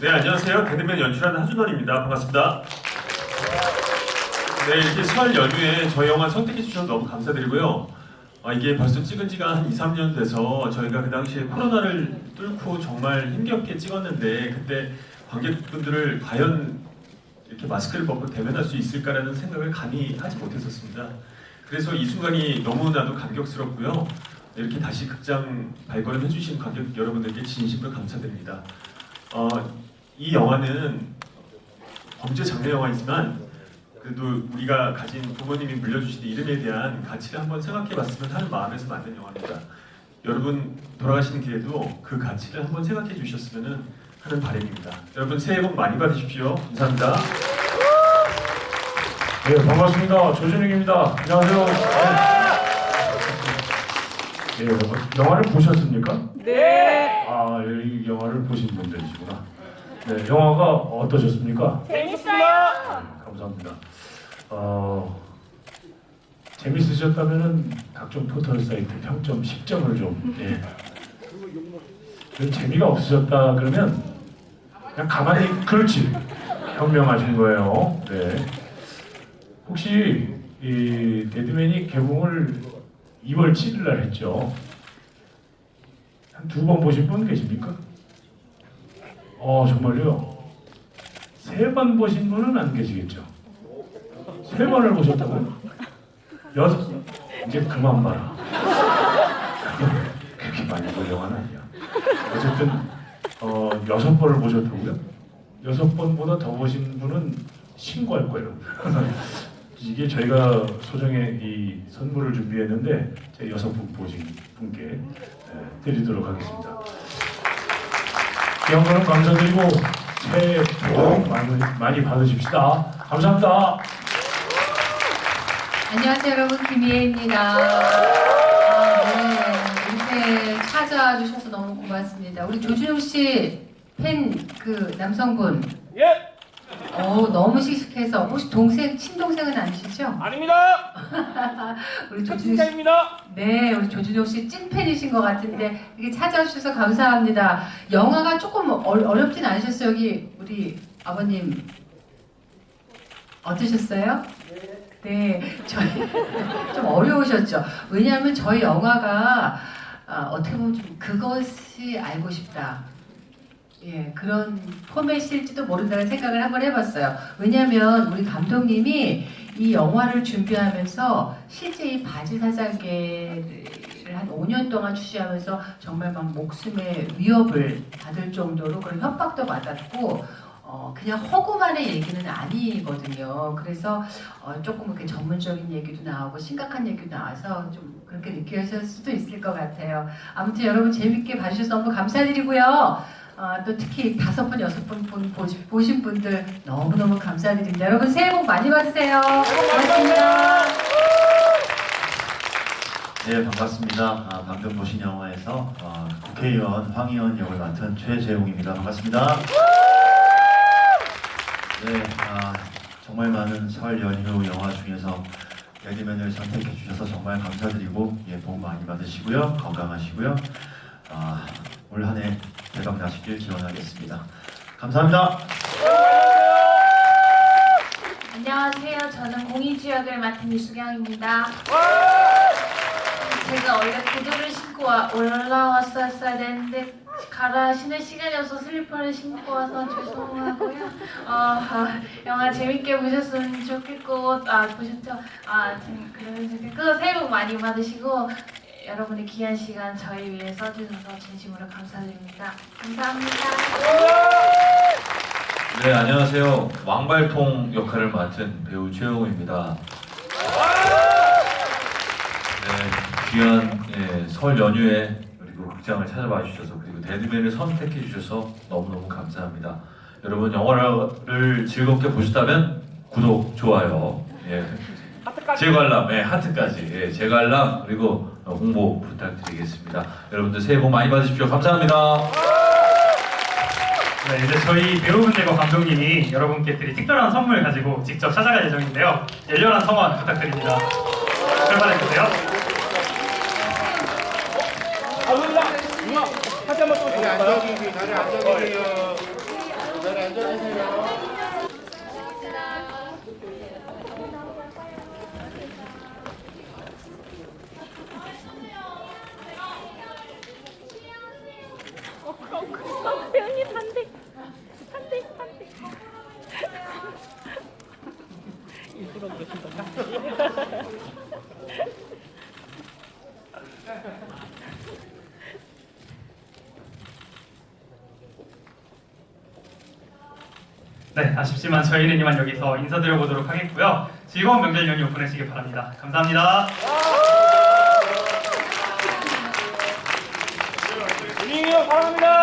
네, 안녕하세요. 개그맨 연출하는 하준원입니다. 반갑습니다. 네, 이렇게 설 연휴에 저희 영화 선택해 주셔서 너무 감사드리고요. 아, 이게 벌써 찍은 지가 한 2, 3년 돼서 저희가 그 당시에 코로나를 뚫고 정말 힘겹게 찍었는데 그때 관객분들을 과연 마스크를 벗고 대면할 수 있을까라는 생각을 감히 하지 못했었습니다. 그래서 이 순간이 너무나도 감격스럽고요. 이렇게 다시 극장 발걸음 해 주신 관객 여러분들께 진심으로 감사드립니다. 어, 이 영화는 범죄 장르 영화이지만 그래도 우리가 가진 부모님이 물려주신 이름에 대한 가치를 한번 생각해봤으면 하는 마음에서 만든 영화입니다. 여러분 돌아가시는 길에도 그 가치를 한번 생각해 주셨으면 하는 바람입니다. 여러분 새해 복 많이 받으십시오. 감사합니다. 네, 반갑습니다. 조준익입니다. 안녕하세요. 네, 여러분, 영화를 보셨습니까? 네. 아, 이 영화를 보신 분들이시구나. 네, 영화가 어떠셨습니까? 재밌어요. 네, 감사합니다. 어, 재밌으셨다면은 각종 포털 사이트 평점 10점을 좀. 예. 그 재미가 없으셨다 그러면 그냥 가만히 그렇지 현명하신 거예요. 네. 혹시 이 데드맨이 개봉을 2월 7일 날 했죠. 한 두 번 보신 분 계십니까? 어 정말요? 세 번 보신 분은 안 계시겠죠? 세 번을 보셨다고요? 여섯 이제 그만 봐라. 그렇게 많이 볼 영화는 아니야. 어쨌든 어 여섯 번을 보셨다고요? 여섯 번보다 더 보신 분은 신고할 거예요. 이게 저희가 소정의 이 선물을 준비했는데 제 여섯 분 보신 분께 예, 드리도록 하겠습니다. 영광을 감사드리고 새해 복 많이, 많이 받으십시다. 감사합니다. 안녕하세요 여러분 김희애입니다. 아, 네. 이렇게 찾아와 주셔서 너무 고맙습니다. 우리 조준용 씨 팬 그 남성분. 예. 어 너무 씩씩해서 혹시 동생 친동생은 아니시죠? 아닙니다. 우리 씨. 첫친자입니다. 네, 우리 조준용 씨 찐팬이신 것 같은데 이렇게 찾아주셔서 감사합니다. 영화가 조금 어, 어렵진 않으셨어요? 여기 우리 아버님 어떠셨어요? 네, 저희 좀 어려우셨죠. 왜냐하면 저희 영화가 아, 어떻게 보면 좀 그것이 알고 싶다. 예, 그런 포맷일지도 모른다는 생각을 한번 해봤어요. 왜냐하면 우리 감독님이 이 영화를 준비하면서 실제 이 바지 사장계를 한 5년 동안 취재하면서 정말 막 목숨의 위협을 받을 정도로 그런 협박도 받았고 어, 그냥 허구만의 얘기는 아니거든요. 그래서 어, 조금 이렇게 전문적인 얘기도 나오고 심각한 얘기도 나와서 좀 그렇게 느끼실 수도 있을 것 같아요. 아무튼 여러분 재밌게 봐주셔서 너무 감사드리고요. 어, 또 특히 다섯 분, 여섯 분 본- 보시- 보신 분들 너무너무 감사드립니다. 여러분 새해 복 많이 받으세요. 고맙습니다. 네 반갑습니다. 아, 방금 보신 영화에서 어, 국회의원 황의원 역을 맡은 최재웅입니다. 반갑습니다. 네 아, 정말 많은 설 연휴 영화 중에서 레디맨을 선택해 주셔서 정말 감사드리고 예, 복 많이 받으시고요 건강하시고요 아, 올 한해 대박 나시길 기원하겠습니다. 감사합니다. 안녕하세요. 저는 공인주 역을 맡은 이수경입니다. 제가 원래 구두를 신고 와- 올라왔었어야 되는데 갈아 신을 시간이 없어서 슬리퍼를 신고 와서 죄송하고요. 어, 아, 영화 재밌게 보셨으면 좋겠고 아 보셨죠? 아좀 그러면 좋겠고 새해 복 많이 받으시고 여러분의 귀한 시간 저희 위해 써주셔서 진심으로 감사드립니다. 감사합니다. 네, 안녕하세요. 왕발통 역할을 맡은 배우 최영우입니다. 네, 귀한 예, 설 연휴에 그리고 극장을 찾아봐 주셔서 그리고 데드맨을 선택해 주셔서 너무너무 감사합니다. 여러분 영화를 즐겁게 보셨다면 구독, 좋아요, 예, 하트까지. 재관람, 예, 하트까지, 예, 재관람 그리고 홍보 부탁드리겠습니다. 여러분들 새해 복 많이 받으십시오. 감사합니다. 네, 이제 저희 배우분들과 감독님이 여러분께 드릴 특별한 선물 가지고 직접 찾아갈 예정인데요. 열렬한 성원 부탁드립니다. 출발해 주세요. 배우님 반대. 반대, 반대. 네, 아쉽지만 저희는 이만 여기서 인사드려보도록 하겠고요. 즐거운 명절 연휴 보내시길 바랍니다. 감사합니다. 형 사랑합니다. 김희애 씨, 사랑합니다.